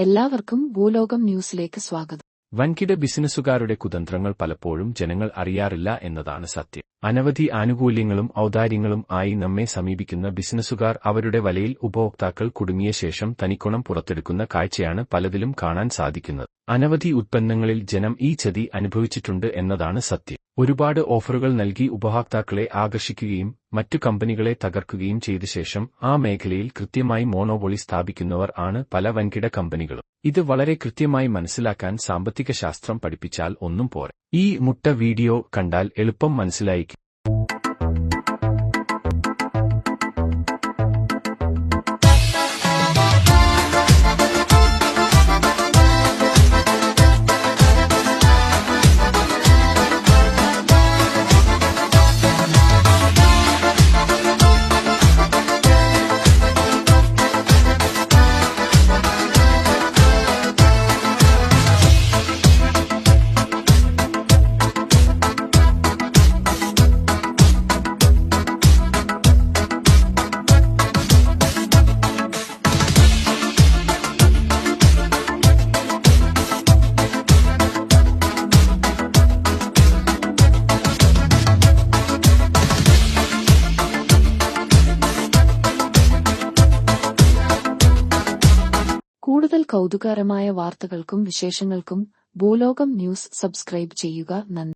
എല്ലാവർക്കും ഭൂലോകം ന്യൂസിലേക്ക് സ്വാഗതം. വൻകിട ബിസിനസ്സുകാരുടെ കുതന്ത്രങ്ങൾ പലപ്പോഴും ജനങ്ങൾ അറിയാറില്ല എന്നതാണ് സത്യം. അനവധി ആനുകൂല്യങ്ങളും ഔദാര്യങ്ങളും ആയി നമ്മെ സമീപിക്കുന്ന ബിസിനസ്സുകാർ അവരുടെ വലയിൽ ഉപഭോക്താക്കൾ കുടുങ്ങിയ ശേഷം തനിക്കുണം പുറത്തെടുക്കുന്ന കാഴ്ചയാണ് പലതിലും കാണാൻ സാധിക്കുന്നത്. അനവധി ഉത്പന്നങ്ങളിൽ ജനം ഈ ചതി അനുഭവിച്ചിട്ടുണ്ട് എന്നതാണ് സത്യം. ഒരുപാട് ഓഫറുകൾ നൽകി ഉപഭോക്താക്കളെ ആകർഷിക്കുകയും മറ്റു കമ്പനികളെ തകർക്കുകയും ചെയ്ത ശേഷം ആ മേഖലയിൽ കൃത്യമായി മോണോപൊളി സ്ഥാപിക്കുന്നവർ ആണ് പല വൻകിട കമ്പനികളും. ഇത് വളരെ കൃത്യമായി മനസ്സിലാക്കാൻ സാമ്പത്തിക ശാസ്ത്രം പഠിപ്പിച്ചാൽ ഒന്നും പോരാ. ഈ മുട്ട വീഡിയോ കണ്ടാൽ എളുപ്പം മനസ്സിലായിക്കും. കൂടുതൽ കൗതുകകരമായ വാർത്തകൾക്കും വിശേഷങ്ങൾക്കും ഭൂലോകം ന്യൂസ് സബ്സ്ക്രൈബ് ചെയ്യുക നന്ദി.